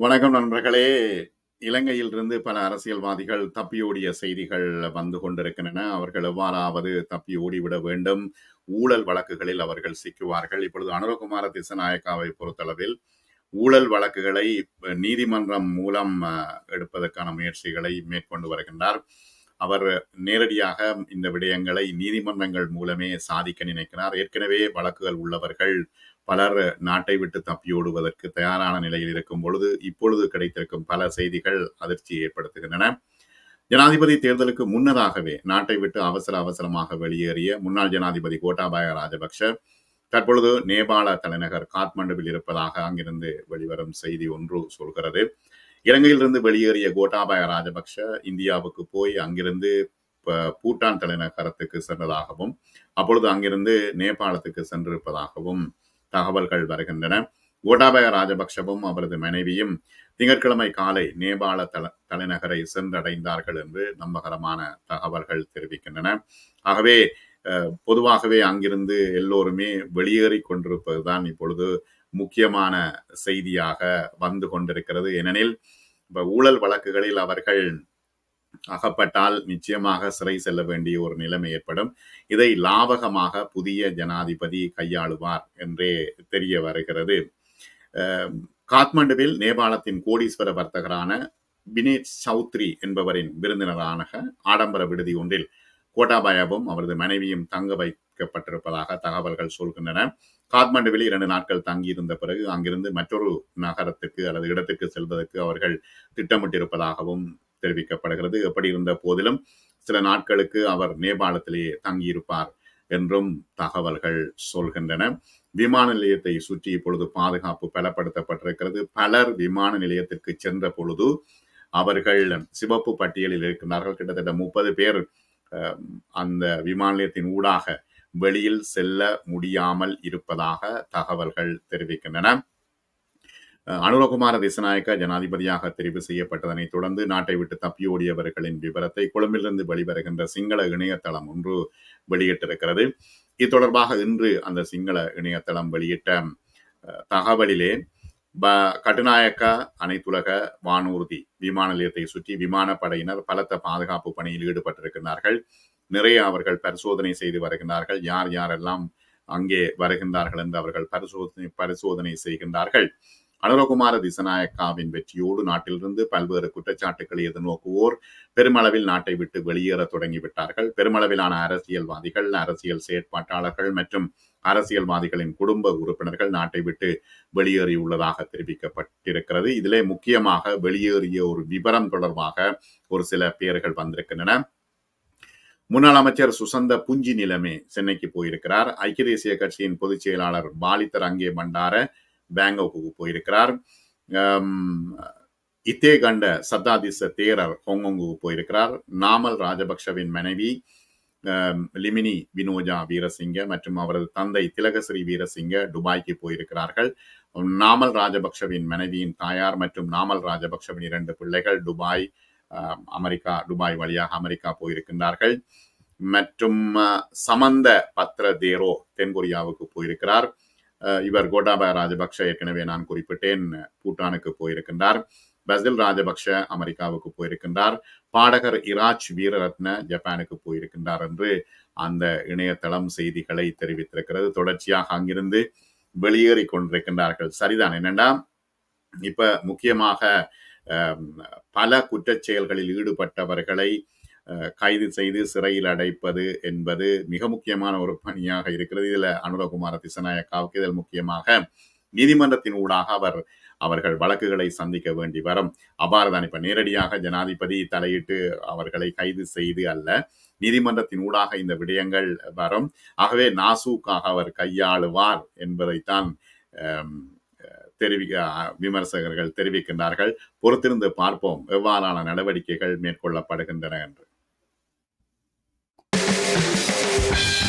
வணக்கம் நண்பர்களே. இலங்கையிலிருந்து பல அரசியல்வாதிகள் தப்பியோடிய செய்திகள் வந்து கொண்டிருக்கின்றன. அவர்கள் எவ்வாறாவது தப்பி ஓடிவிட வேண்டும்? ஊழல் வழக்குகளில் அவர்கள் சிக்குவார்கள். இப்பொழுது அனுரகுமார திசநாயக்காவை பொறுத்தளவில் ஊழல் வழக்குகளை நீதிமன்றம் மூலம் எடுப்பதற்கான முயற்சிகளை மேற்கொண்டு வருகின்றார். அவர் நேரடியாக இந்த விடயங்களை நீதிமன்றங்கள் மூலமே சாதிக்க நினைக்கிறார். ஏற்கனவே வழக்குகள் உள்ளவர்கள் பலர் நாட்டை விட்டு தப்பியோடுவதற்கு தயாரான நிலையில் இருக்கும் பொழுது இப்பொழுது கிடைத்திருக்கும் பல செய்திகள் அதிர்ச்சி ஏற்படுத்துகின்றன. ஜனாதிபதி தேர்தலுக்கு முன்னதாகவே நாட்டை விட்டு அவசர அவசரமாக வெளியேறிய முன்னாள் ஜனாதிபதி கோட்டாபாய ராஜபக்ஷ தற்பொழுது நேபாள தலைநகர் காத்மண்டுவில் இருப்பதாக அங்கிருந்து வெளிவரும் செய்தி ஒன்று சொல்கிறது. இலங்கையிலிருந்து வெளியேறிய கோட்டாபய ராஜபக்ஷ இந்தியாவுக்கு போய் அங்கிருந்து பூட்டான் தலைநகரத்துக்கு சென்றதாகவும் அப்பொழுது அங்கிருந்து நேபாளத்துக்கு சென்றிருப்பதாகவும் தகவல்கள் வருகின்றன. கோட்டாபய ராஜபக்ஷவும் அவரது மனைவியும் திங்கட்கிழமை காலை நேபாள தல தலைநகரை சென்றடைந்தார்கள் என்று நம்பகரமான தகவல்கள் தெரிவிக்கின்றன. ஆகவே பொதுவாகவே அங்கிருந்து எல்லோருமே வெளியேறி கொண்டிருப்பதுதான் இப்பொழுது முக்கியமான செய்தியாக வந்து கொண்டிருக்கிறது. ஏனெனில் இப்போ ஊழல் வழக்குகளில் அவர்கள் அகப்பட்டால் நிச்சயமாக சிறை செல்ல வேண்டிய ஒரு நிலைமை ஏற்படும். இதை லாபகமாக புதிய ஜனாதிபதி கையாளுவார் என்றே தெரிய வருகிறது. காத்மண்டுவில் நேபாளத்தின் கோடீஸ்வர வர்த்தகரான பினேட் சௌத்ரி என்பவரின் விருந்தினரான ஆடம்பர விடுதி ஒன்றில் கோட்டாபாயாவும் அவரது மனைவியும் தங்க வைக்கப்பட்டிருப்பதாக தகவல்கள் சொல்கின்றன. காத்மண்டுவில் இரண்டு நாட்கள் தங்கியிருந்த பிறகு அங்கிருந்து மற்றொரு நகரத்துக்கு அல்லது இடத்துக்கு செல்வதற்கு அவர்கள் திட்டமிட்டிருப்பதாகவும் தெரிவிக்கப்படுகிறது. எப்படி இருந்த போதிலும் சில நாட்களுக்கு அவர் நேபாளத்திலேயே தங்கியிருப்பார் என்றும் தகவல்கள் சொல்கின்றன. விமான நிலையத்தை சுற்றி இப்பொழுது பாதுகாப்பு பலப்படுத்தப்பட்டிருக்கிறது. பலர் விமான நிலையத்திற்கு சென்ற பொழுது அவர்கள் சிவப்பு பட்டியலில் இருக்கின்றார்கள் கிட்டத்தட்ட முப்பது பேர் அந்த விமான நிலையத்தின் ஊடாக வெளியில் செல்ல முடியாமல் இருப்பதாக தகவல்கள் தெரிவிக்கின்றன. அனுரகுமார திசநாயக்க ஜனாதிபதியாக தெரிவு செய்யப்பட்டதனை தொடர்ந்து நாட்டை விட்டு தப்பியோடியவர்களின் விவரத்தை கொழும்பிலிருந்து வெளிவருகின்ற சிங்கள இணையதளம் ஒன்று வெளியிட்டிருக்கிறது. இது தொடர்பாக இன்று அந்த சிங்கள இணையதளம் வெளியிட்ட தகவலிலே ப கட்டுநாயக்க அனைத்துலக வானூர்தி விமான நிலையத்தை சுற்றி விமானப்படையினர் பலத்த பாதுகாப்பு பணியில் ஈடுபட்டிருக்கிறார்கள். நிறைய அவர்கள் பரிசோதனை செய்து வருகின்றார்கள் யார் யாரெல்லாம் அங்கே வருகின்றார்கள் என்று அவர்கள் பரிசோதனை பரிசோதனை செய்கின்றார்கள். அனுரகுமார திசநாயக்காவின் வெற்றியோடு நாட்டிலிருந்து பல்வேறு குற்றச்சாட்டுகளை எதிர்நோக்குவோர் பெருமளவில் நாட்டை விட்டு வெளியேற தொடங்கிவிட்டார்கள். பெருமளவிலான அரசியல்வாதிகள் அரசியல் செயற்பாட்டாளர்கள் மற்றும் அரசியல்வாதிகளின் குடும்ப உறுப்பினர்கள் நாட்டை விட்டு வெளியேறியுள்ளதாக தெரிவிக்கப்பட்டிருக்கிறது. இதிலே முக்கியமாக வெளியேறிய ஒரு விவரம் தொடர்பாக ஒரு சில பெயர்கள் வந்திருக்கின்றன. முன்னாள் அமைச்சர் சுசந்த புஞ்சி நிலமே சென்னைக்கு போயிருக்கிறார். ஐக்கிய தேசிய கட்சியின் பொதுச் செயலாளர் பாலித்தர் அங்கே பண்டார பேங்காக்கு போயிருக்கிறார். இத்தே கண்ட சத்தாதிச தேரர் ஹோங்கோங்குக்கு போயிருக்கிறார். நாமல் ராஜபக்ஷவின் மனைவி லிமினி வினோஜா வீரசிங்க மற்றும் அவரது தந்தை திலகஸ்ரீ வீரசிங்க துபாய்க்கு போயிருக்கிறார்கள். நாமல் ராஜபக்ஷவின் மனைவியின் தாயார் மற்றும் நாமல் ராஜபக்ஷவின் இரண்டு பிள்ளைகள் துபாய் அமெரிக்கா துபாய் வழியாக அமெரிக்கா போயிருக்கின்றார்கள். மற்றும் சமந்த பத்ர தேரோ தென்கொரியாவுக்கு போயிருக்கிறார். இவர் கோட்டாபய ராஜபக்ஷ ஏற்கனவே நான் குறிப்பிட்டேன் பூட்டானுக்கு போயிருக்கின்றார். பசில் ராஜபக்ஷ அமெரிக்காவுக்கு போயிருக்கின்றார். பாடகர் இராஜ் வீரரத்ன ஜப்பானுக்கு போயிருக்கின்றார் என்று அந்த இணையதளம் செய்திகளை தெரிவித்திருக்கிறது. தொடர்ச்சியாக அங்கிருந்து வெளியேறி கொண்டிருக்கின்றார்கள். சரிதான். என்னென்னா இப்ப முக்கியமாக பல குற்றச்செயல்களில் ஈடுபட்டவர்களை கைது செய்து சிறையில் அடைப்பது என்பது மிக முக்கியமான ஒரு பணியாக இருக்கிறது. இதில் அனுரகுமார திசநாயக்காவுக்கு இதில் முக்கியமாக நீதிமன்றத்தின் ஊடாக அவர் அவர்கள் வழக்குகளை சந்திக்க வேண்டி வரும். அவ்வாறுதான் இப்ப நேரடியாக ஜனாதிபதி தலையிட்டு அவர்களை கைது செய்து அல்ல நீதிமன்றத்தின் ஊடாக இந்த விடயங்கள் வரும். ஆகவே நாசூக்காக அவர் கையாளுவார் என்பதைத்தான் தெரிவிக்க விமர்சகர்கள் தெரிவிக்கின்றார்கள். பொறுத்திருந்து பார்ப்போம். எவ்வாறான நடவடிக்கைகள் மேற்கொள்ளப்படுகின்றன என்று. you